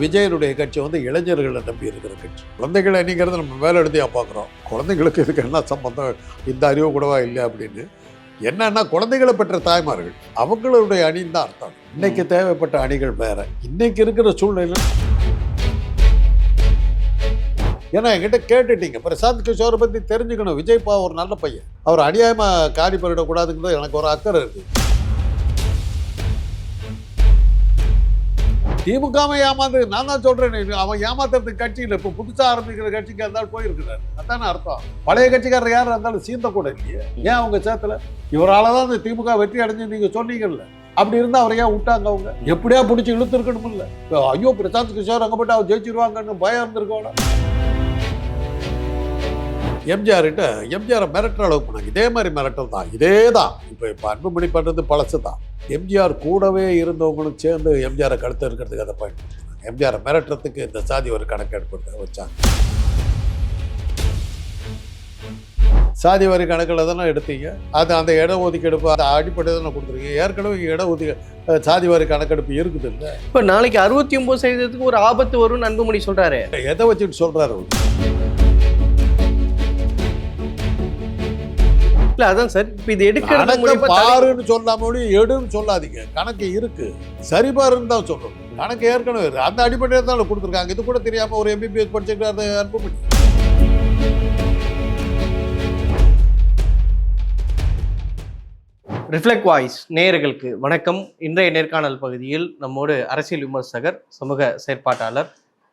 விஜயனுடைய கட்சி வந்து இளைஞர்களை நம்பி இருக்கிற கட்சி. குழந்தைகளை நீங்கிறது நம்ம மேலே எழுதியா பார்க்குறோம். குழந்தைங்களுக்கு இதுக்கு என்ன சம்பந்தம்? இந்த அறிவு கூடவா இல்லை அப்படின்னு. என்னன்னா குழந்தைகளை பெற்ற தாய்மார்கள் அவங்களுடைய அணின்னு தான் அர்த்தம். இன்னைக்கு தேவைப்பட்ட அணிகள் வேற. இன்னைக்கு இருக்கிற சூழ்நிலை ஏன்னா என்கிட்ட கேட்டுட்டீங்க. பிரசாந்த் கிஷோரை பற்றி தெரிஞ்சுக்கணும். விஜய்பா ஒரு நல்ல பையன். அவர் அநியாயமாக காலி பண்ணிடக்கூடாதுங்கிறது எனக்கு ஒரு அக்கறை இருக்குது திமுகவை ஏமாந்து நான் தான் சொல்றேன். அவன் ஏமாத்துறதுக்கு கட்சியில் இப்போ புதுசாக ஆரம்பிக்கிற கட்சிக்கு இருந்தாலும் போயிருக்கிறார். அதானே அர்த்தம். பழைய கட்சிக்காரர் யார் இருந்தாலும் சீந்த கூட இல்லையே. ஏன் அவங்க சேர்த்துல இவரால் தான் இந்த திமுக வெற்றி அடைஞ்சு நீங்க சொன்னீங்கல்ல. அப்படி இருந்தா அவர் ஏன் விட்டாங்க அவங்க? எப்படியா பிடிச்சி இழுத்துருக்கணும் இல்ல ஐயோ பிரசாந்த் கிஷோர் அங்க போட்டு அவர் ஜெயிச்சிருவாங்கன்னு பயம் இருந்திருக்கோட எம்ஜிஆர் கிட்ட எம்ஜிஆர் மிரட்டுற அளவுக்கு பண்ணாங்க. இதே மாதிரி மிரட்டல் தான். இதே தான். இப்போ இப்போ அன்புமணி பண்ணுறது பழசு தான். எம்ஜிஆர் கூடவே இருந்தவங்களும் சேர்ந்து எம்ஜிஆரை கழுத்து இருக்கிறதுக்கு அதை பயன்படுத்தினாங்க எம்ஜிஆரை மிரட்டுறதுக்கு இந்த சாதி ஒரு கணக்கெடுப்பு வச்சாங்க. சாதி வரி கணக்கில் தானே எடுத்தீங்க? அது அந்த இட ஒதுக்கெடுப்பு அந்த அடிப்படை தானே கொடுத்துருக்கீங்க? ஏற்கனவே இட ஒதுக்க சாதி வரி கணக்கெடுப்பு இருக்குது இல்லை? இப்ப நாளைக்கு அறுபத்தி ஒன்பது சதவீதத்துக்கு ஒரு ஆபத்து வரும்னு அன்புமணி சொல்றாரு. எதை வச்சுட்டு சொல்கிறாரு இல்ல அதான் சார். இப்ப இது தடை- பாருன்னு சொல்லாம எடுன்னு சொல்லாதீங்க. கணக்கு இருக்கு. சரி பாருன்னு தான் சொல்லணும் கணக்கு ஏற்கனவே இருக்கு. அந்த அடிப்படையில் தான் கொடுத்துருக்காங்க. இது கூட தெரியாம ஒரு எம்பிபிஎஸ் படிச்சுக்கிறாரு அன்புமணி. ரிஃப்ளெக்ட் வாய்ஸ் நேயர்களுக்கு வணக்கம். இன்றைய நேர்காணல் பகுதியில் நம்மோடு அரசியல் விமர்சகர் சமூக செயற்பாட்டாளர்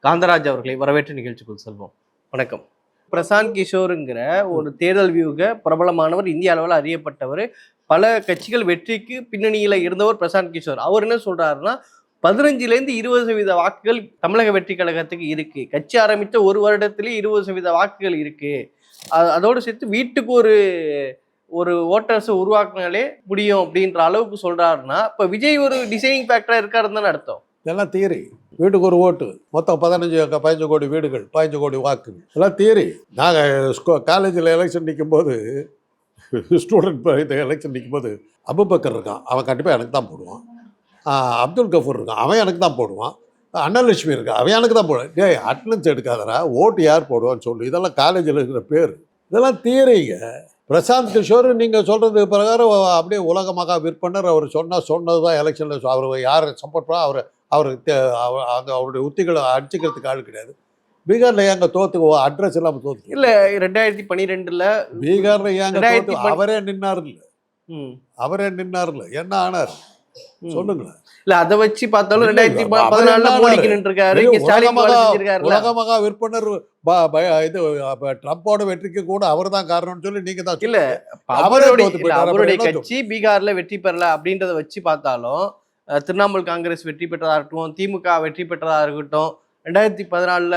காந்தராஜ் அவர்களை வரவேற்று நிகழ்ச்சிக்குள் செல்வோம். வணக்கம். பிரசாந்த் கிஷோருங்கிற ஒரு தேர்தல் வியூக பிரபலமானவர் இந்திய அளவில் அறியப்பட்டவர் பல கட்சிகள் வெற்றிக்கு பின்னணியில் இருந்தவர் பிரசாந்த் கிஷோர். அவர் என்ன சொல்கிறாருன்னா பதினஞ்சுலேருந்து இருபது சதவீத வாக்குகள் தமிழக வெற்றி கழகத்துக்கு இருக்குது கட்சி ஆரம்பித்த ஒரு வருடத்துலேயே இருபது சதவீத வாக்குகள் இருக்குது அதோடு சேர்த்து வீட்டுக்கு ஒரு ஒரு ஓட்டர்ஸை உருவாக்குனாலே முடியும் அப்படின்ற அளவுக்கு சொல்கிறாருன்னா இப்போ விஜய் ஒரு டிசைனிங் ஃபேக்டராக இருக்காருன்னு தானே அர்த்தம். இதெல்லாம் தியரி வீட்டுக்கு ஒரு ஓட்டு. மொத்தம் பதினஞ்சு பதினஞ்சு கோடி வீடுகள் பதினஞ்சு கோடி வாக்குகள். இதெல்லாம் தியரி நாங்கள் காலேஜில் எலெக்ஷன் நிற்கும் போது ஸ்டூடெண்ட் எலெக்ஷன் எலெக்ஷன் நிற்கும்போது அபுபக்கர் இருக்கான். அவன் கண்டிப்பாக எனக்கு தான் போடுவான். அப்துல் கஃபூர் இருக்கான். அவன் எனக்கு தான் போடுவான். அன்னலட்சுமி இருக்கா அவன் எனக்கு தான் போடுவான். டேய் அட்டனன்ஸ் எடுக்காதரா ஓட்டு யார் போடுவான்னு சொல்லு. இதெல்லாம் காலேஜில் இருக்கிற பேர். இதெல்லாம் தியரிங்க பிரசாந்த் கிஷோர் நீங்கள் சொல்கிறது பிரகாரம் அப்படியே உலகமாக விற்பனர். அவர் சொன்னால் சொன்னது தான் எலெக்ஷனில் அவர் யார் சப்போர்ட் பண்ணால் அவர் அவர் அந்த அவருடைய உத்திகளை அடிச்சுக்கிறதுக்கு ஆள் கிடையாது. பீகாரில் ஏங்க தோத்து அட்ரஸ் இல்லாமல் தோத்து இல்ல ரெண்டாயிரத்தி பன்னிரெண்டுல பீகாரில் ஏங்க அவரே நின்னார்ல அவரே நின்னார்ல என்ன ஆனார். சொல்லுங்களேன். இல்ல அதை வச்சு பார்த்தாலும் ரெண்டாயிரத்தி பதினாலுல மோடிக்கு? நின்றுருக்காரு. உலகமகா- உலகமகா விற்பனர் இது ட்ரம்போட வெற்றிக்கு கூட அவர் தான் காரணம்னு சொல்லி நீங்க தான் இல்ல, அவருடைய அவருடைய கட்சி பீகார்ல வெற்றி பெறல அப்படின்றத வச்சு பார்த்தாலும் திரிணாமுல் காங்கிரஸ் வெற்றி பெற்றதா இருக்கட்டும் திமுக வெற்றி பெற்றதா இருக்கட்டும் ரெண்டாயிரத்தி பதினாலுல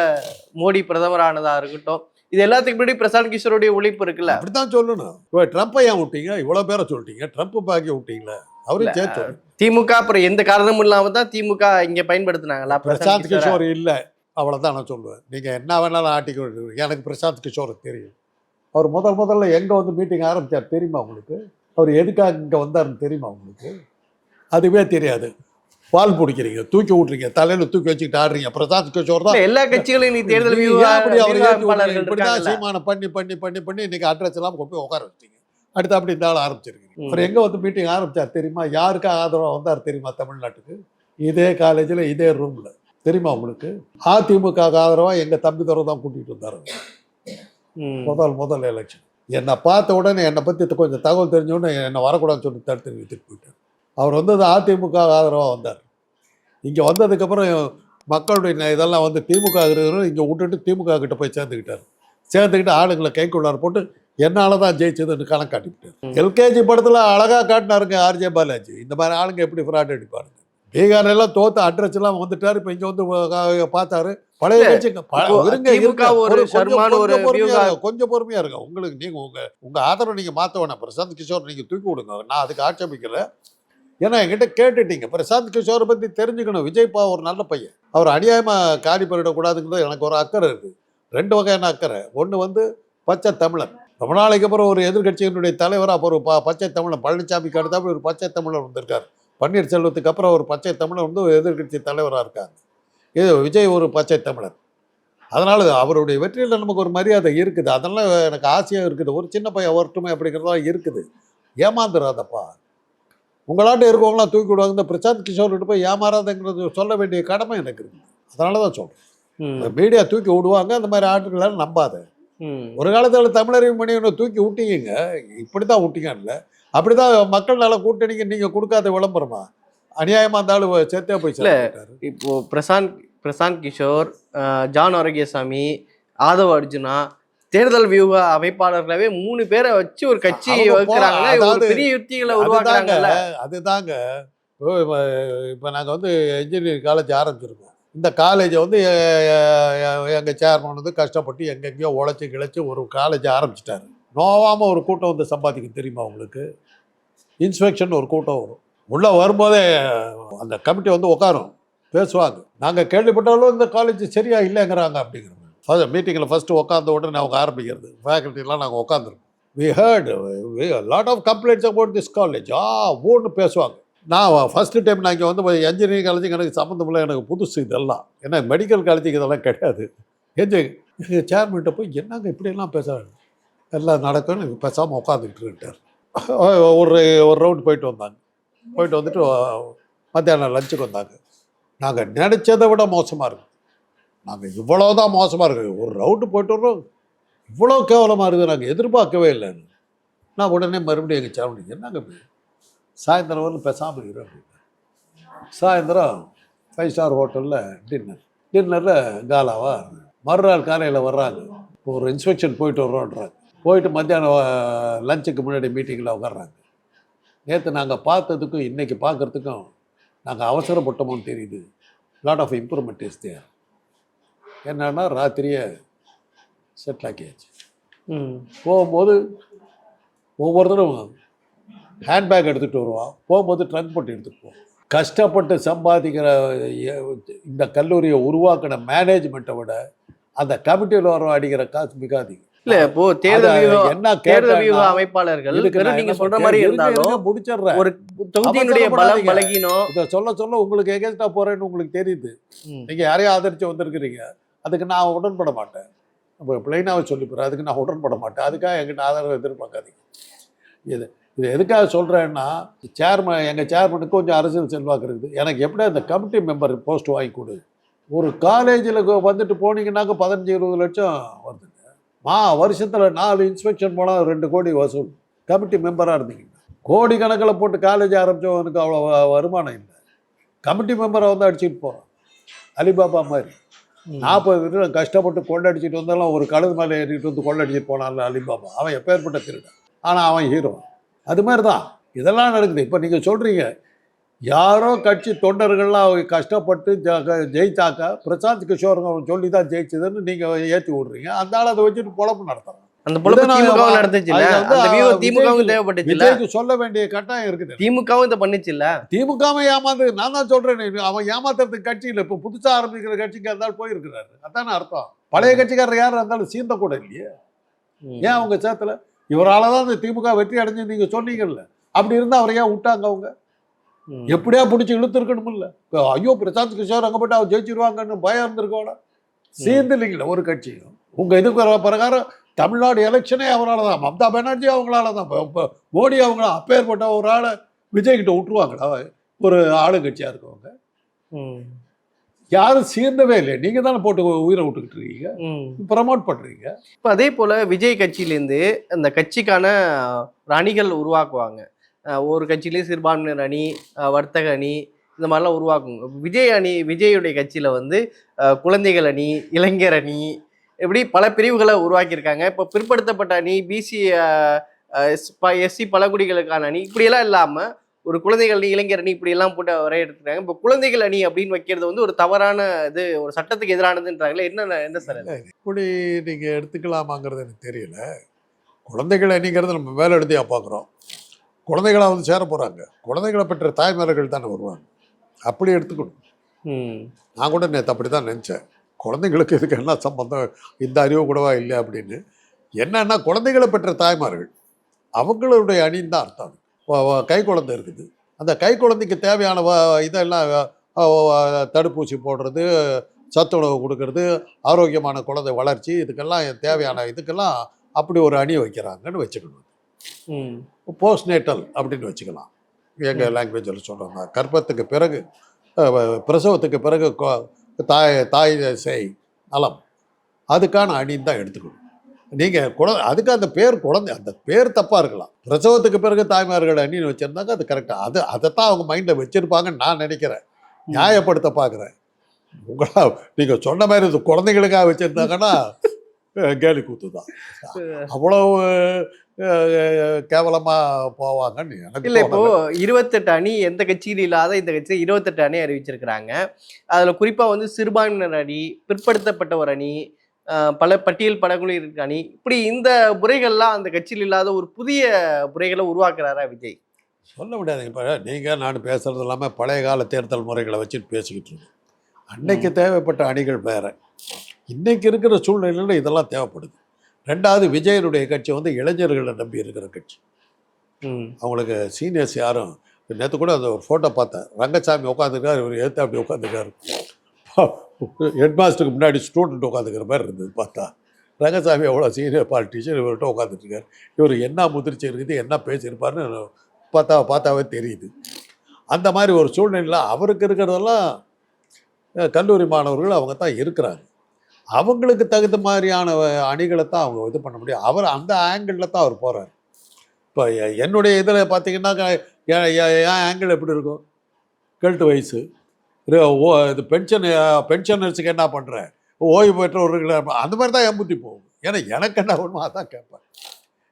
மோடி பிரதமரானதா இருக்கட்டும் இது எல்லாத்துக்கு முன்னாடி பிரசாந்த் கிஷோருடைய உழைப்பு இருக்குல்ல? அப்படித்தான் சொல்லணும். ட்ரம்ப்பை ஏன் விட்டீங்க? இவ்வளவு பேரை சொல்லிட்டீங்க. ட்ரம்ப் பாக்கி விட்டீங்களே? அவரும் சேர்த்து. திமுக அப்புறம் எந்த காரணமும் இல்லாம தான் திமுக இங்க பயன்படுத்தினாங்களா பிரசாந்த் கிஷோரை? இல்லை. அவ்வளவுதான் நான் சொல்லுவேன். நீங்க என்ன வேணாலும் ஆட்டிக்க எனக்கு பிரசாந்த் கிஷோர் தெரியும். அவர் முதல் முதல்ல எங்க வந்து மீட்டிங் ஆரம்பிச்சார் தெரியுமா உங்களுக்கு? அவர் எதுக்காக இங்க வந்தாருன்னு தெரியுமா உங்களுக்கு? அதுவே தெரியாது. பால் பிடிக்கிறீங்க தூக்கி விட்றீங்க தலையில தூக்கி வச்சுக்கிட்டு ஆடுறீங்க பிரசாந்த் கிஷோர் தான். எல்லா கட்சிகளையும் நீ தேர்தல் அப்படி அவர் இப்படிதான். சீமானை பண்ணி பண்ணி பண்ணி பண்ணி இன்னைக்கு அட்ரஸ் எல்லாம் கொண்டு போய் உட்கார வச்சிட்டீங்க. அடுத்து அப்படி இந்த ஆள் ஆரம்பிச்சிருக்கீங்க. அவர் எங்க வந்து மீட்டிங் ஆரம்பிச்சார் தெரியுமா? யாருக்கு ஆதரவா வந்தார் தெரியுமா தமிழ்நாட்டுக்கு? இதே காலேஜில் இதே ரூம்ல தெரியுமா உங்களுக்கு? அதிமுக ஆதரவா எங்க தம்பி தர தான் கூட்டிட்டு வந்தாரு. முதல் முதல் எலெக்ஷன் என்னை பார்த்த உடனே என்னை பத்தி கொஞ்சம் தகவல் தெரிஞ்ச உடனே என்னை வரக்கூடாதுன்னு சொல்லி தடுத்து நிறுத்திட்டு போயிட்டார். அவர் வந்தது அதிமுக ஆதரவா வந்தார். இங்க வந்ததுக்கப்புறம் மக்களுடைய இதெல்லாம் வந்து திமுக இருக்கிறவரும் இங்கே விட்டுட்டு திமுக கிட்ட போய் சேர்ந்துக்கிட்டார். சேர்ந்துக்கிட்டு ஆளுங்களை கைக்குள்ளார போட்டு என்னால் தான் ஜெயிச்சதுன்னு கணக்கு காட்டிவிட்டார். எல்கேஜி படத்தில் அழகாக காட்டினாருங்க ஆர்ஜே பாலாஜி. இந்த மாதிரி ஆளுங்க எப்படி ஃப்ராட் அடிப்பாருங்க பீகார் எல்லாம் தோத்து அட்ரஸ் எல்லாம் வந்துட்டாரு இப்போ இங்கே வந்து பார்த்தாரு. பழைய கொஞ்சம் பொறுமையா கொஞ்சம் இருங்க. உங்களுக்கு நீங்க உங்க உங்க ஆதரவு நீங்க மாத்த வேணாம். பிரசாந்த் கிஷோர் நீங்க தூக்கி விடுங்க நான் அதுக்கு ஆட்சேபிக்கல. ஏன்னா என்கிட்ட கேட்டுட்டீங்க. பிரசாந்த் கிஷோரை பற்றி தெரிஞ்சுக்கணும். விஜய்பா ஒரு நல்ல பையன். அவர் அநியாயமாக காலி பண்ணிடக்கூடாதுங்கிறது எனக்கு ஒரு அக்கறை இருக்குது ரெண்டு வகையான அக்கறை. ஒன்று வந்து பச்சை தமிழன். ரொம்ப நாளைக்கு அப்புறம் ஒரு எதிர்க்கட்சியினுடைய தலைவர் அப்புறம் ப- பச்சை தமிழன். பழனிசாமிக்கு அடுத்தாப்புல ஒரு பச்சை தமிழர் வந்திருக்கார். பன்னீர்செல்வத்துக்கு அப்புறம் ஒரு பச்சை தமிழர் வந்து ஒரு எதிர்க்கட்சி தலைவராக இருக்காங்க இது விஜய் ஒரு பச்சை தமிழர் அதனால் அவருடைய வெற்றியில் நமக்கு ஒரு மரியாதை இருக்குது. அதெல்லாம் எனக்கு ஆசையாக இருக்குது. ஒரு சின்ன பையன் வரட்டுமே அப்படிங்கிறதெல்லாம் இருக்குது. ஏமாந்துடாதப்பா உங்களாட்ட இருக்கவங்களாம் தூக்கி விடுவாங்க. இந்த பிரசாந்த் கிஷோர்கிட்ட போய் ஏமாறாதங்கிறது சொல்ல வேண்டிய கடமை எனக்கு இருக்குது அதனால தான் சொல்கிறேன் மீடியா தூக்கி விடுவாங்க. அந்த மாதிரி ஆட்களெல்லாம் நம்பாத. ஒரு காலத்தில் தமிழறிவு மணியனை தூக்கி விட்டீங்க இப்படி தான் விட்டீங்கல்ல அப்படி தான் மக்கள் நல கூட்டணிக்கு நீங்கள் கொடுக்காத விளம்பரமா? அநியாயமாக இருந்தாலும் சேர்த்தே போய் சேர்த்துட்டாரு இப்போ பிரசாந்த் பிரசாந்த் கிஷோர் ஜான் ஆரோக்கியசாமி ஆதவ அர்ஜுனா தேர்தல் வியூக அமைப்பாளர்களாவே மூணு பேரை வச்சு ஒரு கட்சி அதாவது பெரிய யுக்திகளை உருவாக்குறாங்கல்ல. அதுதாங்க இப்போ நாங்கள் வந்து இன்ஜினியரிங் காலேஜ் ஆரம்பிச்சிருக்கோம். இந்த காலேஜை வந்து எங்கள் சேர்மன் வந்து கஷ்டப்பட்டு எங்கெங்கேயோ உழைச்சி கிழைச்சி ஒரு காலேஜ் ஆரம்பிச்சிட்டாரு. நோவாமல் ஒரு கூட்டம் வந்து சம்பாதிக்கும் தெரியுமா உங்களுக்கு? இன்ஸ்பெக்ஷன் ஒரு கூட்டம் வரும். உள்ளே வரும்போதே அந்த கமிட்டி வந்து உட்காரும். பேசுவாங்க. நாங்கள் கேள்விப்பட்டாலும் இந்த காலேஜ் சரியா இல்லைங்கிறாங்க அப்படிங்கிறாங்க ஃபர்ஸ்ட் மீட்டிங்கில் ஃபஸ்ட்டு உட்காந்த உடனே அவங்க ஆரம்பிக்கிறது. ஃபேக்கல்ட்டிலாம் நாங்கள் உட்காந்துருக்கோம் we heard lot of complaints about this college ஆ ஓன்னு பேசுவாங்க. நான் ஃபஸ்ட்டு டைம் நான் இங்கே வந்து என்ஜினியரிங் காலேஜுக்கு எனக்கு சம்மந்தம் இல்லை எனக்கு புதுசு இதெல்லாம். ஏன்னா மெடிக்கல் காலேஜுக்கு இதெல்லாம் கிடையாது. என்ஜி எங்கள் சேர்மன்கிட்ட போய் என்னங்க இப்படியெல்லாம் பேசுகிறாங்க எல்லாம் நடக்கும்னு பேசாமல் உட்காந்துக்கிட்டு இருக்கார். ஒரு ஒரு ரவுண்ட் போயிட்டு வந்தாங்க. போயிட்டு வந்துட்டு மத்தியானம் லஞ்சுக்கு வந்தாங்க. நாங்கள் நினச்சதை விட மோசமாக இருக்குது நாங்கள் இவ்வளோ தான் மோசமாக இருக்கு ஒரு ரவுண்டு போயிட்டு வர்றோம். இவ்வளோ கேவலமாக இருக்குது. நாங்கள் எதிர்பார்க்கவே இல்லைன்னு நான் உடனே மறுபடியும் எங்கள் சேவனுக்கு என்னங்க சாயந்தரம் வரலும் பேசாமல் இருக்கிறோம் அப்படின்னு சாயந்தரம் ஃபைவ் ஸ்டார் ஹோட்டலில் டின்னர் டின்னரில் காலாவாக மறுநாள் காலையில் வர்றாங்க. இப்போ ஒரு இன்ஸ்பெக்ஷன் போயிட்டு வர்றோன்றாங்க. போயிட்டு மத்தியானம் லஞ்சுக்கு முன்னாடி மீட்டிங்கில் உட்கார்றாங்க நேற்று நாங்கள் பார்த்ததுக்கும் இன்றைக்கி பார்க்குறதுக்கும் நாங்கள் அவசரப்பட்டோமோன்னு தெரியுது. Lot of improvement is there என்னன்னா ராத்திரியே செட்டில் ஆக்கியாச்சு போகும்போது ஒவ்வொருத்தரும் ஹேண்ட்பேக் எடுத்துகிட்டு வருவான். போகும்போது ட்ரங்க் போட்டு எடுத்துகிட்டு போவோம் கஷ்டப்பட்டு சம்பாதிக்கிற இந்த கல்லூரியை உருவாக்கின மேனேஜ்மெண்ட்டை விட அந்த கமிட்டியில் வர அடிக்கிற காசு மிக அதிகம். இல்ல இப்போ தேர்தல் என்ன தேர்தல் வியூக அமைப்பாளர்கள் நீங்க சொல்ற? மாதிரி இருந்தாலும் முடிச்சிடுறேன். ஒரு தொகுதியினுடைய பலம். பலகீனம். இதை சொல்ல சொல்ல உங்களுக்கு எகேன்ஸ்டாக போகிறேன்னு உங்களுக்கு தெரியுது. ம், நீங்கள் யாரையும் ஆதரிச்சு வந்திருக்கிறீங்க. அதுக்கு நான் உடன்பட மாட்டேன். நம்ம பிளைனாகவே சொல்லிப்படுறேன் அதுக்கு நான் உடன்பட மாட்டேன். அதுக்காக எங்கிட்ட ஆதரவு எதிர்பார்க்காதீங்க. இது இது எதுக்காக சொல்கிறேன்னா சேர்மன் எங்கள் சேர்மனுக்கு கொஞ்சம் அரசியல் செல்வாக்கு இருக்குது. எனக்கு எப்படி அந்த கமிட்டி மெம்பர் போஸ்ட் வாங்கி கொடு? ஒரு காலேஜில் வந்துட்டு போனீங்கன்னாக்க பதினஞ்சு இருபது லட்சம் வருதுங்க. மா வருஷத்தில் நாலு இன்ஸ்பெக்ஷன் போனால் ரெண்டு கோடி வசூல். கமிட்டி மெம்பராக இருந்தீங்க. கோடி கணக்கில் போட்டு காலேஜ் ஆரம்பித்தவனுக்கு அவ்வளோ வருமானம் இல்லை. கமிட்டி மெம்பரை வந்து அடிச்சுட்டு போகிறான் அலிபாபா மாதிரி. நாற்பது பேர் கஷ்டப்பட்டு கொள்ளடிச்சிட்டு வந்தாலும் ஒரு கழுது மேலே ஏறிட்டு வந்து கொள்ளடிச்சிட்டு போனான்ல அலிபாபா. அவன் எப்பேற்பட்ட திருடன்? ஆனால் அவன் ஹீரோ அது மாதிரி தான் இதெல்லாம் நடக்குது. இப்போ நீங்கள் சொல்கிறீங்க யாரோ கட்சி தொண்டர்கள்லாம் அவங்க கஷ்டப்பட்டு ஜெயித்தாக்கா? பிரசாந்த் கிஷோர் அவன் சொல்லி தான் ஜெயிச்சதுன்னு நீங்கள் ஏற்றி விட்றீங்க. அந்த ஆள் அதை வச்சுட்டு பொழப்பு நடத்துறான் அந்த பொழப்பு திமுக வந்து அந்த திமுகவும் தேவைப்பட்டுச்சுல்ல? விஜய்க்கு சொல்ல வேண்டிய கட்டாயம் இருக்குது. திமுகவும் இதை பண்ணுச்சுல்ல? திமுகவை ஏமாந்து நான் தான் சொல்கிறேன் அவன் ஏமாத்துறதுக்கு கட்சி இல்லை இப்போ புதுசாக ஆரம்பிக்கிற கட்சிக்கு இருந்தாலும் போயிருக்கிறாரு. அதானே அர்த்தம். பழைய கட்சிக்காரர் யார் இருந்தாலும் சீந்த கூட இல்லையே. ஏன் அவங்க சேத்துல? இவரால தான் இந்த திமுக வெற்றி அடைஞ்சு நீங்கள் சொன்னீங்கல்ல. அப்படி இருந்தால் அவரை ஏன் விட்டாங்க அவங்க. எப்படியா பிடிச்சி இழுத்துருக்கணும்ல இப்போ ஐயோ பிரசாந்த் கிஷோர் அங்கே போட்டு அவர் ஜெயிச்சிருவாங்கன்னு பயம் இருந்திருக்கோட சேர்ந்து இல்லைங்களா ஒரு கட்சியும். உங்கள் இதுக்கு பிரகாரம் தமிழ்நாடு எலெக்ஷனே அவரால் தான் மம்தா பானர்ஜி அவங்களால தான் இப்போ- மோடி அவங்கள அப்பேற்பட்ட ஒரு ஆளை விஜய்கிட்ட விட்டுருவாங்களா? ஒரு ஆளுங்கட்சியாக இருக்கவங்க. ம். யாரும் சேர்ந்தவே இல்லை. நீங்கள் தானே போட்டு உயிரை விட்டுக்கிட்டு இருக்கீங்க. ப்ரமோட் பண்ணுறீங்க இப்போ அதே போல விஜய் கட்சியிலேருந்து அந்த கட்சிக்கான அணிகள் உருவாக்குவாங்க. ஒரு கட்சியிலேயே சிறுபான்மையினர் அணி வர்த்தக அணி இந்த மாதிரிலாம் உருவாக்குங்க விஜய் அணி விஜயுடைய கட்சியில் வந்து குழந்தைகள் அணி இளைஞர் அணி இப்படி பல பிரிவுகளை உருவாக்கியிருக்காங்க. இப்போ பிற்படுத்தப்பட்ட அணி பிசி எஸ்சி பழங்குடிகளுக்கான அணி இப்படியெல்லாம் இல்லாமல் ஒரு குழந்தைகள் அணி இளைஞர் அணி இப்படியெல்லாம் போட்டு வரையறுத்துருக்காங்க இப்போ குழந்தைகள் அணி அப்படின்னு வைக்கிறது வந்து ஒரு தவறான இது ஒரு சட்டத்துக்கு எதிரானதுன்றாங்களே என்ன என்ன சார்? இப்படி நீங்கள் எடுத்துக்கலாமாங்கிறது எனக்கு தெரியல. குழந்தைகள் அணிங்கிறது நம்ம மேலே எழுதியாக பார்க்குறோம். குழந்தைகளாக வந்து சேர போகிறாங்க குழந்தைகளை பெற்ற தாய்மார்கள் தானே வருவாங்க. அப்படி எடுத்துக்கணும். நான் கூட நேற்று அப்படி தான் நினச்சேன். குழந்தைங்களுக்கு இதுக்கு என்ன சம்பந்தம்? இந்த அறிவு கூடவா இல்லை அப்படின்னு. என்னன்னா குழந்தைகளை பெற்ற தாய்மார்கள். அவங்களுடைய அணின்னு தான் அர்த்தம். கை குழந்தை இருக்குது. அந்த கை குழந்தைக்கு தேவையான இதெல்லாம் தடுப்பூசி போடுறது சத்துணவு கொடுக்கறது ஆரோக்கியமான குழந்தை வளர்ச்சி இதுக்கெல்லாம் தேவையான இதுக்கெல்லாம் அப்படி ஒரு அணி வைக்கிறாங்கன்னு வச்சுக்கணும். போஸ்ட் நேட்டல் அப்படின்னு வச்சுக்கலாம். எங்கள் லாங்குவேஜில் சொல்கிறோம்னா கர்ப்பத்துக்கு பிறகு பிரசவத்துக்கு பிறகு தாய் தாய் செய் நலம். அதுக்கான அணின்னு தான் எடுத்துக்கணும். நீங்கள் குழ அதுக்கு அந்த பேர் குழந்தை அந்த பேர் தப்பாக இருக்கலாம். பிரசவத்துக்கு பிறகு தாய்மார்கள் அணின்னு வச்சுருந்தாங்க அது கரெக்டாக அது அதைத்தான் அவங்க மைண்டில் வச்சுருப்பாங்கன்னு நான் நினைக்கிறேன். நியாயப்படுத்த பார்க்குறேன் உங்களா நீங்கள் சொன்ன மாதிரி இது குழந்தைகளுக்காக வச்சுருந்தாங்கன்னா கேலி கூத்து தான் அவ்வளவு அஹ், கேவலமா போவாங்கன்னு எனக்கு இல்ல இப்போ. இருபத்தெட்டு அணி எந்த கட்சியில் இல்லாத இந்த கட்சியில் இருபத்தெட்டு அணி அறிவிச்சிருக்கிறாங்க. அதுல குறிப்பா வந்து சிறுபான்மையினர் அணி பிற்படுத்தப்பட்ட ஒரு அணி பல பட்டியல் படகுழு இருக்க அணி இப்படி இந்த முறைகள்லாம் அந்த கட்சியில் இல்லாத ஒரு புதிய முறைகளை உருவாக்குறாரா விஜய்? சொல்ல முடியாதுங்க இப்போ நீங்கள் நான் பேசுறது இல்லாமல் பழைய கால தேர்தல் முறைகளை வச்சுட்டு பேசிக்கிட்டு இருக்கோம். அன்னைக்கு தேவைப்பட்ட அணிகள் வேற. இன்னைக்கு இருக்கிற சூழ்நிலையில் இதெல்லாம் தேவைப்படுது. ரெண்டாவது விஜயனுடைய கட்சி வந்து இளைஞர்களை நம்பி இருக்கிற கட்சி. அவங்களுக்கு சீனியர்ஸ் யாரும் நேற்று கூட அந்த ஃபோட்டோ பார்த்தேன். ரங்கசாமி உட்காந்துருக்காரு இவர் எடுத்து அப்படி உட்காந்துருக்காரு ஹெட் மாஸ்டருக்கு முன்னாடி ஸ்டூடெண்ட் உட்காந்துக்கிற மாதிரி இருந்தது பார்த்தா. ரங்கசாமி எவ்வளோ சீனியர் பாலிட்டிஷியன் இவர்கிட்ட உட்காந்துட்ருக்காரு இவர் என்ன முதிர்ச்சி இருக்குது என்ன பேசியிருப்பாருன்னு பார்த்தா பார்த்தாவே தெரியுது. அந்த மாதிரி ஒரு சூழ்நிலையில் அவருக்கு இருக்கிறதெல்லாம் கல்லூரி மாணவர்கள் அவங்க தான் இருக்கிறாங்க. அவங்களுக்கு தகுந்த மாதிரியான அணிகளை தான் அவங்க இது பண்ண முடியும். அவர் அந்த ஆங்கிளில் தான் அவர் போகிறார் இப்போ எ- என்னுடைய இதில் பார்த்தீங்கன்னா என் ஆங்கிள் எப்படி இருக்கும்? கெல்ட்டு வயசு. இது ஓ இது பென்ஷன் பென்ஷனர்ஸுக்கு என்ன பண்ணுறேன் ஓய்வு பெற்றவர்கள் அந்த மாதிரி தான் என் புத்தி போகும். ஏன்னா எனக்கு என்ன ஒன்றுமா அதான் கேட்பேன்.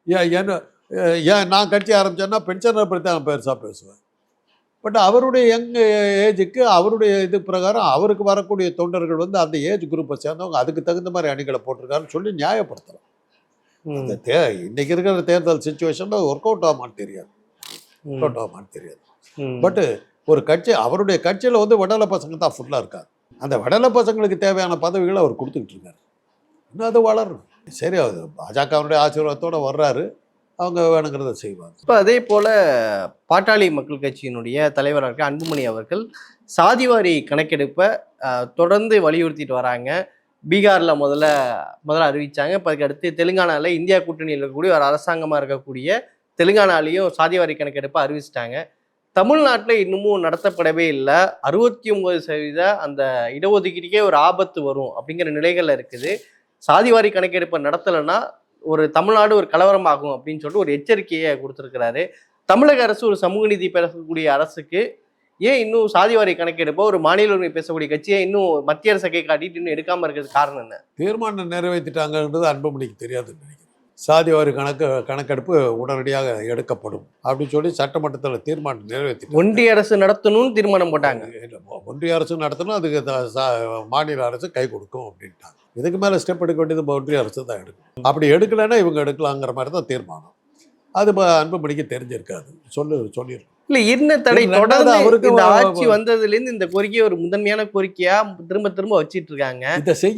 ஏன் என்ன ஏன் நான் கட்சி ஆரம்பித்தேன்னா பென்ஷனை பற்றி தான் பெருசாக பேசுவேன். பட் அவருடைய யங் ஏஜுக்கு அவருடைய இது பிரகாரம் அவருக்கு வரக்கூடிய தொண்டர்கள் வந்து அந்த ஏஜ் குரூப்பை சேர்ந்தவங்க அதுக்கு தகுந்த மாதிரி அணிகளை போட்டிருக்காருன்னு சொல்லி நியாயப்படுத்தலாம். இந்த தே இன்னைக்கு இருக்கிற தேர்தல் சுச்சுவேஷனில் ஒர்க் அவுட் ஆகுமான்னு தெரியாது. ஒர்க் அவுட் ஆகுமான்னு தெரியாது. பட்டு ஒரு கட்சி அவருடைய கட்சியில் வந்து விடலை பசங்க தான் ஃபுல்லாக இருக்காங்க. அந்த விடலை பசங்களுக்கு தேவையான பதவிகளை அவர் கொடுத்துக்கிட்டு இருக்காரு. இன்னும் அது வளரும் சரி அது பாஜகவினுடைய ஆசீர்வாதத்தோட வர்றாரு. அவங்க வேணுங்கிறத செய்வாங்க. இப்போ அதே போல பாட்டாளி மக்கள் கட்சியினுடைய தலைவராக இருக்க அன்புமணி அவர்கள் சாதிவாரி கணக்கெடுப்பை தொடர்ந்து வலியுறுத்திட்டு வராங்க. பீகாரில் முதல்ல முதல்ல அறிவித்தாங்க இப்போ அதுக்கு அடுத்து இந்தியா கூட்டணியில் இருக்கக்கூடிய ஒரு அரசாங்கமாக இருக்கக்கூடிய தெலுங்கானாலையும் சாதிவாரி கணக்கெடுப்பை அறிவிச்சிட்டாங்க. தமிழ்நாட்டில் இன்னமும் நடத்தப்படவே இல்லை. அறுபத்தி ஒம்பது சதவீத அந்த இடஒதுக்கீட்டுக்கே ஒரு ஆபத்து வரும் அப்படிங்கிற நிலைகளில் இருக்குது. சாதிவாரி கணக்கெடுப்பை நடத்தலைன்னா ஒரு தமிழ்நாடு ஒரு கலவரமாகும் அப்படின்னு சொல்லிட்டு ஒரு எச்சரிக்கையை கொடுத்துருக்கிறாரு. தமிழக அரசு ஒரு சமூக நீதி பேசக்கூடிய அரசுக்கு ஏன் இன்னும் சாதிவாரி கணக்கெடுப்போ ஒரு மாநில உரிமை பேசக்கூடிய கட்சியை இன்னும் மத்திய அரசை கை காட்டிட்டு இன்னும் எடுக்காம இருக்கிறது காரணம் என்ன? தீர்மானம் நிறைவேற்றிட்டாங்கன்றது அன்புமணிக்கு நினைக்கிறேன். சாதிவாரி கணக்கு கணக்கெடுப்பு உடனடியாக எடுக்கப்படும் அப்படின்னு சொல்லி சட்டமன்றத்தில் தீர்மானம் நிறைவேற்றி ஒன்றிய அரசு நடத்தணும்னு தீர்மானம் போட்டாங்க. ஒன்றிய அரசு நடத்தணும் அதுக்கு மாநில அரசு கை கொடுக்கும் அப்படின்ட்டாங்க. இதுக்கு மேலே ஸ்டெப் எடுக்க வேண்டியது ஒன்றிய அரசு தான் எடுக்கும் அப்படி எடுக்கலைன்னா இவங்க எடுக்கலாங்கிற மாதிரி தான் தீர்மானம். அது அன்புமணிக்கு தெரிஞ்சிருக்காது. சொல்லு சொல்லியிருக்கோம் இல்ல என்ன தடை? தொடர்ந்து அவருக்கு இந்த ஆட்சி வந்ததுல இருந்து இந்த கோரிக்கையை ஒரு முதன்மையான கோரிக்கையா திரும்ப திரும்ப வச்சிட்டு இருக்காங்க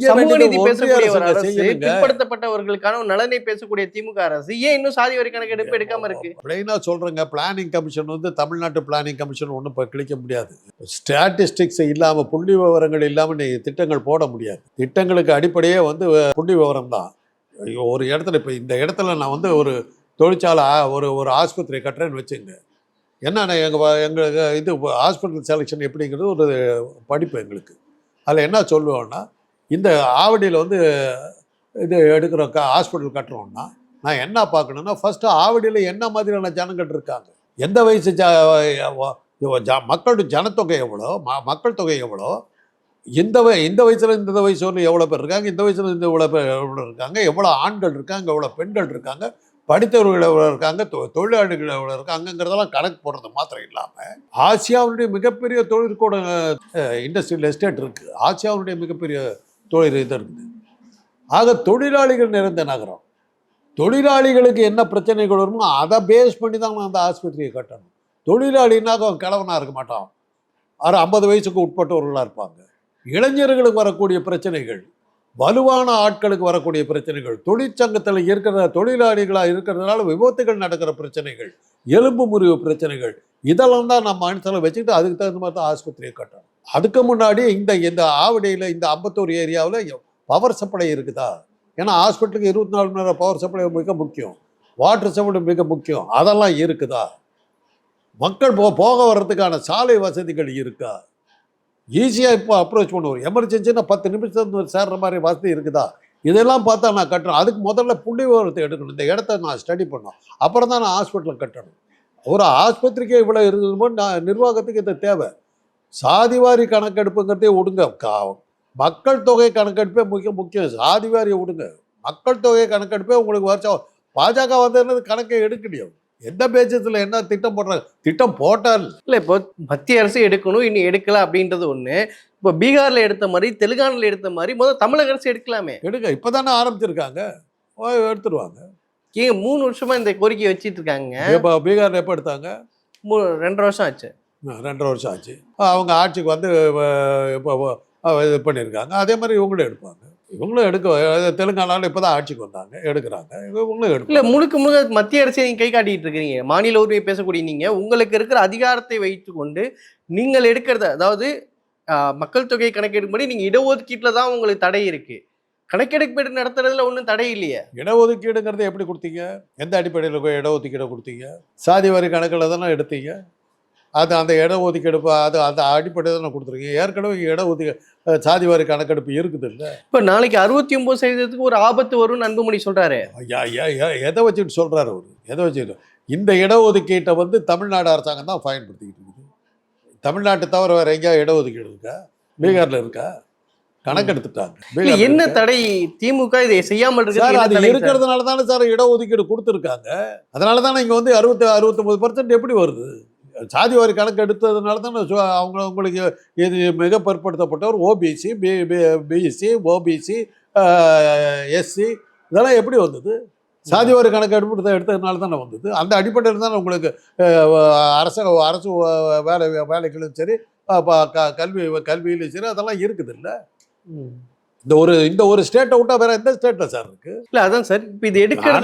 சமூக நீதி பேசக்கூடிய ஒரு அரசு பிற்படுத்தப்பட்டவர்களுக்கான ஒரு நலனை பேசக்கூடிய திமுக அரசு ஏன் இன்னும் சாதிவாரி கணக்கெடுப்பு எடுக்காம இருக்கு? பிளைனாக சொல்கிறேங்க பிளானிங் கமிஷன் வந்து தமிழ்நாட்டு பிளானிங் கமிஷன் ஒன்றும் இப்போ கிளிக்க முடியாது. ஸ்டாட்டிஸ்டிக்ஸ் இல்லாமல் புள்ளி விவரங்கள் இல்லாமல் நீங்கள் திட்டங்கள் போட முடியாது. திட்டங்களுக்கு அடிப்படையே வந்து புள்ளி விவரம் தான் ஒரு இடத்துல இப்போ இந்த இடத்துல நான் வந்து ஒரு தொழிற்சாலை ஒரு ஒரு ஆஸ்பத்திரி கட்டுறேன்னு வச்சுங்க. என்னென்ன எங்கள் எங்களுக்கு இது ஹாஸ்பிட்டல் செலெக்ஷன் எப்படிங்கிறது ஒரு படிப்பு எங்களுக்கு. அதில் என்ன சொல்லுவோன்னா இந்த ஆவடியில் வந்து இது எடுக்கிற க ஹாஸ்பிட்டல் கட்டுறோம்னா நான் என்ன பார்க்கணுன்னா ஃபஸ்ட்டு ஆவடியில் என்ன மாதிரியான ஜனங்கள் இருக்காங்க? எந்த வயசு ஜ ஜ மக்களோட ஜனத்தொகை எவ்வளோ? ம மக்கள் தொகை எவ்வளோ? இந்த வய இந்த வயசில் இந்த வயசு எவ்வளோ பேர் இருக்காங்க? இந்த வயசில் இந்த இவ்வளோ பேர் எவ்வளோ இருக்காங்க? எவ்வளோ ஆண்கள் இருக்காங்க? எவ்வளோ பெண்கள் இருக்காங்க? படித்தவர்கள் எவ்வளோ இருக்காங்க தொ- தொழிலாளிகள் எவ்வளோ இருக்காங்கங்கிறதெல்லாம் கணக்கு போடுறது மாத்திரம் இல்லாமல் ஆசியாவுடைய மிகப்பெரிய தொழிற்கூட இண்டஸ்ட்ரியல் எஸ்டேட் இருக்குது ஆசியாவுடைய மிகப்பெரிய தொழில் இது இருக்குது. ஆக தொழிலாளிகள் நிறைந்த நகரம். தொழிலாளிகளுக்கு என்ன பிரச்சனைகள் வருமோ அதை பேஸ் பண்ணி தான் நான் அந்த ஆஸ்பத்திரியை கட்டணும். தொழிலாளினாக்க அவன் கிழவனாக இருக்க மாட்டான். அவர் ஐம்பது வயசுக்கு உட்பட்டவர்களாக இருப்பாங்க. இளைஞர்களுக்கு வரக்கூடிய பிரச்சனைகள் வலுவான ஆட்களுக்கு வரக்கூடிய பிரச்சனைகள் தொழிற்சங்கத்தில் இருக்கிற தொழிலாளிகளாக இருக்கிறதுனால விபத்துகள் நடக்கிற பிரச்சனைகள் எலும்பு முறிவு பிரச்சனைகள் இதெல்லாம் தான் நம்ம மனசில் வச்சுக்கிட்டு அதுக்கு தகுந்த மாதிரி தான் ஆஸ்பத்திரியை கட்டணும். அதுக்கு முன்னாடி இந்த இந்த ஆவடியில் இந்த அம்பத்தூர் ஏரியாவில் பவர் சப்ளை இருக்குதா? ஏன்னா ஹாஸ்பிட்டலுக்கு இருபத்தி நாலு மணி நேரம் பவர் சப்ளை மிக முக்கியம். வாட்டர் சப்ளை மிக முக்கியம். அதெல்லாம் இருக்குதா? மக்கள் போ போக வர்றதுக்கான சாலை வசதிகள் இருக்கா? ஈஸியாக இப்போ அப்ரோச் பண்ணுவோம் எமர்ஜென்சினா பத்து நிமிஷத்துக்கு சேர்ற மாதிரி வசதி இருக்குதா? இதெல்லாம் பார்த்தா நான் கட்டணும் அதுக்கு முதல்ல புள்ளி விவரத்தை எடுக்கணும். இந்த இடத்த நான் ஸ்டடி பண்ணணும். அப்புறம் தான் நான் ஹாஸ்பிட்டலில் கட்டணும். ஒரு ஆஸ்பத்திரிக்கே இவ்வளோ இருந்தது நான் நிர்வாகத்துக்கு இது தேவை. சாதிவாரி கணக்கெடுப்புங்கிறதே விடுங்க மக்கள் தொகை கணக்கெடுப்பே முக்கிய முக்கியம். சாதிவாரியை விடுங்க மக்கள் தொகை கணக்கெடுப்பே உங்களுக்கு வருஷம். பாஜக வந்ததுன்னு கணக்கை எடுக்கலையும் எந்த பேச்சத்தில் என்ன திட்டம் போடுறாங்க திட்டம் போட்டால். இல்ல இப்போ மத்திய அரசு எடுக்கணும் இனி எடுக்கல அப்படின்றது ஒண்ணு. இப்போ பீகார்ல எடுத்த மாதிரி தெலுங்கானால எடுத்த மாதிரி முதல்ல தமிழக அரசு எடுக்கலாமே. எடுங்க இப்போ தானே ஆரம்பிச்சிருக்காங்க எடுத்துருவாங்க. ஏங்க மூணு வருஷமா இந்த கோரிக்கையை வச்சிட்டு இருக்காங்க. இப்போ பீகார் எப்போ எடுத்தாங்க? மூ ரெண்டரை வருஷம் ஆச்சு. ரெண்டரை வருஷம் ஆச்சு. அவங்க ஆட்சிக்கு வந்து இப்போ இது பண்ணியிருக்காங்க. அதே மாதிரி இவங்களும் எடுப்பாங்க. இவங்களும் எடுக்க அஹ், தெலுங்கானால இப்போ தான் ஆட்சிக்கு வந்தாங்க எடுக்கிறாங்க. இவங்களும் இல்ல எடுப்பாங்க முழுக்க முழுக்க மத்திய அரசை நீங்க கை காட்டிட்டு இருக்கீங்க மாநில உரிமை பேசக்கூடிய நீங்க உங்களுக்கு இருக்கிற அதிகாரத்தை வைத்துக்கொண்டு நீங்கள் எடுக்கிறத அதாவது மக்கள் தொகை கணக்கெடுப்படி நீங்க இடஒதுக்கீட்டுல தான் உங்களுக்கு தடை இருக்கு. கணக்கெடுப்பு நடத்துறதுல ஒன்றும் தடை இல்லையே. இடஒதுக்கீடுங்கிறத எப்படி கொடுத்தீங்க? எந்த அடிப்படையில் போய் இடஒதுக்கீடை கொடுத்தீங்க? சாதி வாரி கணக்கில் தானே எடுத்தீங்க? அது அந்த இடஒதுக்கீடு ப- அது அந்த அடிப்படையில் தானே கொடுத்துருக்கீங்க ஏற்கனவே இடஒதுக்கீடு அஹ், சாதி வாரி கணக்கெடுப்பு இருக்குது இல்லை இப்ப நாளைக்கு அறுபத்தி ஒன்பது சதவீதத்துக்கு ஒரு ஆபத்து வரும்னு அன்புமணி சொல்றாரு. ஐயா, ஐயா, ஐயா, எதை வச்சுட்டு சொல்கிறாரு அவர்? எதை வச்சுட்டு? இந்த இடஒதுக்கீட்டை வந்து தமிழ்நாடு அரசாங்கம் தான் பயன்படுத்திக்கிட்டு இருக்குது. தமிழ்நாட்டை தவிர வேற எங்கேயா இடஒதுக்கீடு இருக்கா? பீகார்ல இருக்கா? கணக்கெடுத்துட்டாங்க. என்ன? தடை? திமுக இதை செய்யாமல் சார் அது? இருக்கிறதுனால தானே சார் இடஒதுக்கீடு கொடுத்துருக்காங்க. அதனால தானே இங்கே வந்து அறுபத்தி அறுபத்தொம்பது பர்சன்ட் எப்படி வருது? சாதி வாரி கணக்கு எடுத்ததுனால தானே சு- அவங்க உங்களுக்கு இது மிக பிற்படுத்தப்பட்டவர் OBC B BSC OBC SC இதெல்லாம் எப்படி வந்தது? சாதி வாரி கணக்கு எடுத்து எடுத்ததுனால தானே வந்தது? அந்த அடிப்படையில் தானே உங்களுக்கு அரச அரசு வேலை வேலைகளும் சரி கல்வி கல்வியிலும் சரி அதெல்லாம் இருக்குது இல்லை ம். இந்த ஒரு இந்த ஒரு ஸ்டேட்டை விட்டா வேற எந்த ஸ்டேட்டில் சார் இருக்கு? இல்ல அதான் சார். இப்ப இது தடை-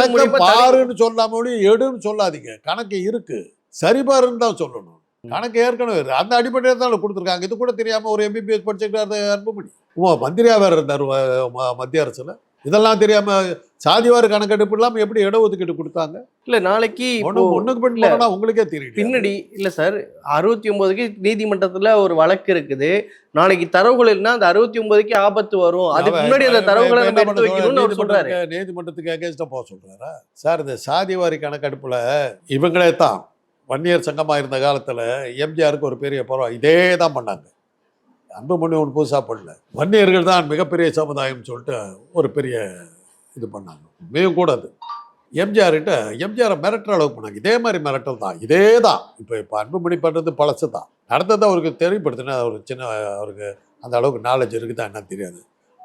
பாருன்னு சொல்லாம எடுன்னு சொல்லாதீங்க. கணக்கு இருக்கு. சரி பாருன்னு தான் சொல்லணும். கணக்கு ஏற்கனவே. அந்த அடிப்படையில் தான் கொடுத்துருக்காங்க. இது கூட தெரியாம ஒரு எம்பிபிஎஸ் படிச்சுக்கிட்டாரு அன்புமணி. ஓ மந்திரியா வேற இருந்தார் மத்திய அரசுல. இதெல்லாம் தெரியாம சாதிவார கணக்கெடுப்பு இல்லாம எப்படி இடஒதுக்கீடு கொடுத்தாங்க? இல்ல நாளைக்கு இல்ல. போனா உங்களுக்கே தெரியும் பின்னாடி இல்ல சார் அறுபத்தி ஒன்பதுக்கு நீதிமன்றத்துல ஒரு வழக்கு இருக்குது. நாளைக்கு தரவுகள் இல்லைன்னா அந்த அறுபத்தி ஒன்பதுக்கு ஆபத்து வரும். அதுக்கு முன்னாடி அந்த தரவுகளை நம்ம எடுத்து வைக்கணும்னு அவர் சொல்றாரு. நீதிமன்றத்துக்கு அகேன்ஸ்டா போக சொல்றாரா? சார் இந்த சாதிவாரி கணக்கெடுப்புல இவங்களே தான். வன்னியர் சங்கமாக இருந்த காலத்தில் எம்ஜிஆருக்கு ஒரு பெரிய போறோம் இதே தான் பண்ணாங்க அன்புமணி ஒன்று புதுசாக பண்ணல. வன்னியர்கள் தான் மிகப்பெரிய சமுதாயம்னு சொல்லிட்டு ஒரு பெரிய இது பண்ணாங்க. உண்மையும் கூட அது. எம்ஜிஆர்கிட்ட எம்ஜிஆரை மிரட்டுற அளவுக்கு பண்ணாங்க. இதே மாதிரி மிரட்டல் தான். இதே தான் இப்போ இப்போ அன்புமணி பண்ணுறது பழசு தான் நடந்ததை அவருக்கு தெளிவுபடுத்தினா ஒரு சின்ன அவருக்கு அந்த அளவுக்கு நாலேஜ் இருக்குதா என்ன தெரியாது.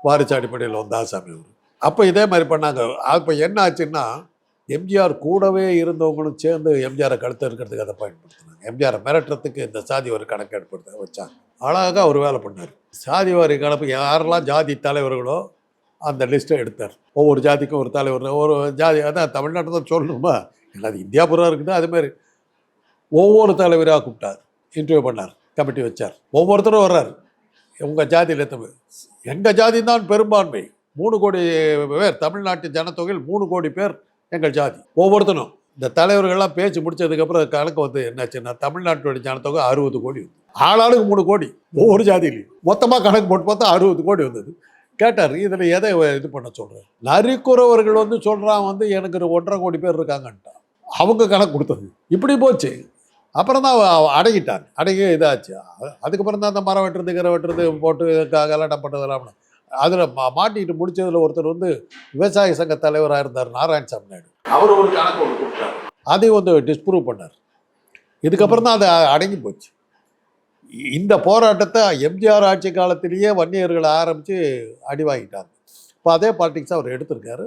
வாரிசு அடிப்படையில் வந்தா சாமி அவர். அப்போ இதே மாதிரி பண்ணாங்க. அப்போ என்ன ஆச்சுன்னா எம்ஜிஆர் கூடவே இருந்தவங்களும் சேர்ந்து எம்ஜிஆரை கழுத்து இருக்கிறதுக்கு அதை பயன்படுத்தினாங்க. எம்ஜிஆரை மிரட்டுறதுக்கு இந்த சாதி ஒரு கணக்கு ஏற்படுத்த வச்சாங்க. அழகாக அவர் வேலை பண்ணார். சாதி வாரி கணக்கு யாரெல்லாம் ஜாதி தலைவர்களோ அந்த லிஸ்ட்டை எடுத்தார். ஒவ்வொரு ஜாதிக்கும் ஒரு தலைவர் ஒரு ஜாதி அதான் தமிழ்நாட்டை தான் சொல்லணுமா? ஏன்னா அது இந்தியா பூரா இருக்குது? அதுமாரி ஒவ்வொரு தலைவராக கூப்பிட்டார். இன்டர்வியூ பண்ணார். கமிட்டி வச்சார். ஒவ்வொருத்தரும் வர்றார். உங்கள் ஜாதியில் தமிழ் எங்கள் ஜாதி தான் பெரும்பான்மை. மூணு கோடி பேர். தமிழ்நாட்டு ஜனத்தொகையில் மூணு கோடி பேர் எங்கள் ஜாதி. ஒவ்வொருத்தனும் இந்த தலைவர்கள்லாம் பேச்சு முடிச்சதுக்கப்புறம் கணக்கு வந்து என்னாச்சுன்னா தமிழ்நாட்டோட ஜனத்தொகை அறுபது கோடி வந்து ஆளாளுக்கு மூணு கோடி. ஒவ்வொரு ஜாதியிலையும். மொத்தமாக கணக்கு போட்டு பார்த்தா அறுபது கோடி வந்தது. கேட்டார் இதில் எதை இது பண்ண சொல்கிறேன் நரிக்குறவர்கள் வந்து சொல்கிறான் வந்து எனக்கு ஒன்றரை கோடி பேர் இருக்காங்கன்ட்டான். அவங்க கணக்கு கொடுத்தது. இப்படி போச்சு. அப்புறம் தான் அடங்கிட்டான் அடங்கி இதாச்சு. அதுக்கப்புறம் தான் அந்த மரம் வெட்டுறது கிரை வெட்டுறது போட்டு க- கலாட்டம் பண்ணுறதெல்லாம் அதில் மா மாட்டிக்கிட்டு முடிச்சதுல ஒருத்தர் வந்து விவசாய சங்க தலைவராக இருந்தார் நாராயணசாமி நாயுடு. அவர் ஒரு கணக்கு அதையும் வந்து டிஸ்ப்ரூவ் பண்ணார். இதுக்கப்புறம் தான் அது அடங்கி போச்சு. இந்த போராட்டத்தை எம்ஜிஆர் ஆட்சி காலத்திலேயே வன்னியர்கள் ஆரம்பித்து அடி வாங்கிட்டாங்க இப்போ அதே பாலிடிக்ஸ் அவர் எடுத்திருக்காரு.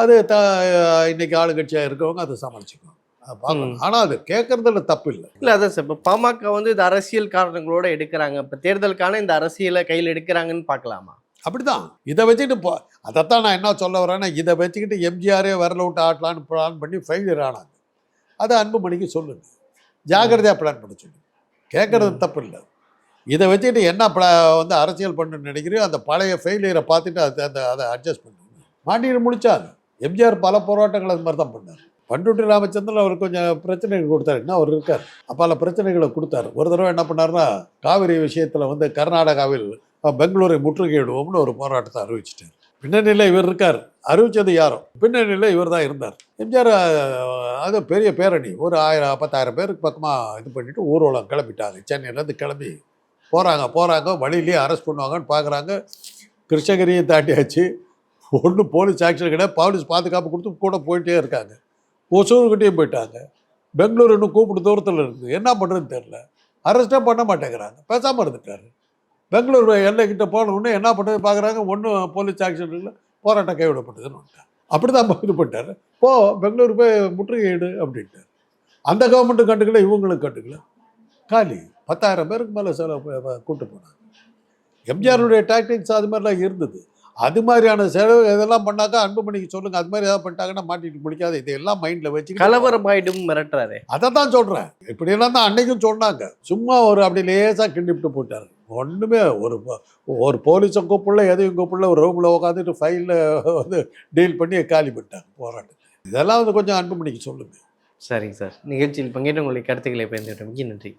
அது த இன்னைக்கு ஆளுங்கட்சியாக இருக்கவங்க அதை சமாளிச்சுக்கணும் ஆனால் அது கேட்கறதுல தப்பு இல்லை இல்ல அதான் சார். இப்ப பாமக வந்து இந்த அரசியல் காரணங்களோட எடுக்கிறாங்க. இப்ப தேர்தலுக்கான இந்த அரசியலை கையில் எடுக்கிறாங்கன்னு பார்க்கலாமா? அப்படிதான். இதை வச்சுக்கிட்டு அதைத்தான் நான் என்ன சொல்ல வரேன்னா இதை வச்சுக்கிட்டு எம்ஜிஆரே விரல விட்டு ஆட்டலான்னு பிளான் பண்ணி ஃபெயிலியர் ஆனாங்க. அதை அன்புமணிக்கு சொல்லுங்க. ஜாக்கிரதையாக பிளான் பண்ண சொல்லுங்க. கேட்கறது தப்பு இல்லை இதை வச்சுட்டு என்ன வந்து அரசியல் பண்ணணும்னு நினைக்கிறீங்க அந்த பழைய ஃபெயிலியரை பார்த்துட்டு அது அந்த அதை அட்ஜஸ்ட் பண்ணுங்க மாண்டியர் முடிச்சார். எம்ஜிஆர் பல போராட்டங்கள் அது மாதிரி தான் பண்ணார். பண்டுட்டி ராமச்சந்திரன் அவர் கொஞ்சம் பிரச்சனைகள் கொடுத்தாரு. இன்னும் அவர் இருக்கார். பல பிரச்சனைகளை கொடுத்தாரு. ஒரு தடவை என்ன பண்ணாருன்னா காவிரி விஷயத்தில் வந்து கர்நாடகாவில் பெங்களூரை முற்றுகையிடுவோம்னு ஒரு போராட்டத்தை அறிவிச்சிட்டார். பின்னணியில் இவர் இருக்கார். அறிவிச்சது யாரும் பின்னணியில் இவர் தான் இருந்தார். எம்ஜிஆர் அது பெரிய பேரணி. ஒரு ஆயிரம் பத்தாயிரம் பேருக்கு பக்கமாக இது பண்ணிவிட்டு ஊர்வலம் கிளம்பிட்டாங்க சென்னையிலேருந்து கிளம்பி போகிறாங்க போகிறாங்க வழியிலேயே அரெஸ்ட் பண்ணுவாங்கன்னு பார்க்குறாங்க கிருஷ்ணகிரியை தாண்டியாச்சு. ஒன்றும் போலீஸ் ஆக்ஷன் கிடையாது. போலீஸ் பாதுகாப்பு கொடுத்து கூட போயிட்டே இருக்காங்க. ஒசூர்கிட்டயும் போயிட்டாங்க. பெங்களூர் இன்னும் கூப்பிட்டு தூரத்தில் இருக்குது. என்ன பண்ணுறதுன்னு தெரில அரெஸ்ட்டே பண்ண மாட்டேங்கிறாங்க. பேசாமல் இருந்துட்டாரு. பெங்களூர் எல்லைக்கிட்ட போனவுடனே என்ன பண்ணுறது பார்க்குறாங்க ஒன்றும் போலீஸ் ஆக்ஷன் இல்லை போராட்டம் கைவிடப்பட்டதுன்னு வந்துட்டார். அப்படி தான் இது பண்ணிட்டார். போ பெங்களூர் போய் முற்றுகையிடு அப்படின்ட்டார். அந்த கவர்மெண்ட்டும் கண்டுக்கல இவங்களும் கண்டுக்கல. காலி. பத்தாயிரம் பேருக்கு மேலே செலவு கூட்டு போனாங்க. எம்ஜிஆருடைய டாக்டிக்ஸ் அது மாதிரிலாம் இருந்தது. அது மாதிரியான செலவு இதெல்லாம் பண்ணாக்கா அன்புமணிக்கு சொல்லுங்க. அது மாதிரி ஏதாவது பண்ணிட்டாங்கன்னா மாட்டிட்டு முடிக்காது. இதையெல்லாம் மைண்டில் வச்சு கலவரமாயிடும் மிரட்டுறாரு. அதை தான் சொல்கிறேன் இப்படியெல்லாம் தான் அன்னைக்கும் சொன்னாங்க. சும்மா ஒரு அப்படி லேசாக கிண்டிவிட்டு போட்டார். ஒன்றுமே ஒரு ஒரு போலீஸை கூப்பிடல எதையும் கூப்பிடல. ஒரு ரூமில் உட்காந்துட்டு ஃபைலில் வந்து டீல் பண்ணி காலி பண்ணிட்டாங்க. போராட்டம். இதெல்லாம் வந்து கொஞ்சம் அன்புமணிக்கு சொல்லுங்கள் சரிங்க சார். நிகழ்ச்சியில் பங்கேற்று உங்களுடைய கருத்துக்களை பயந்துவிட்டோம் நன்றி.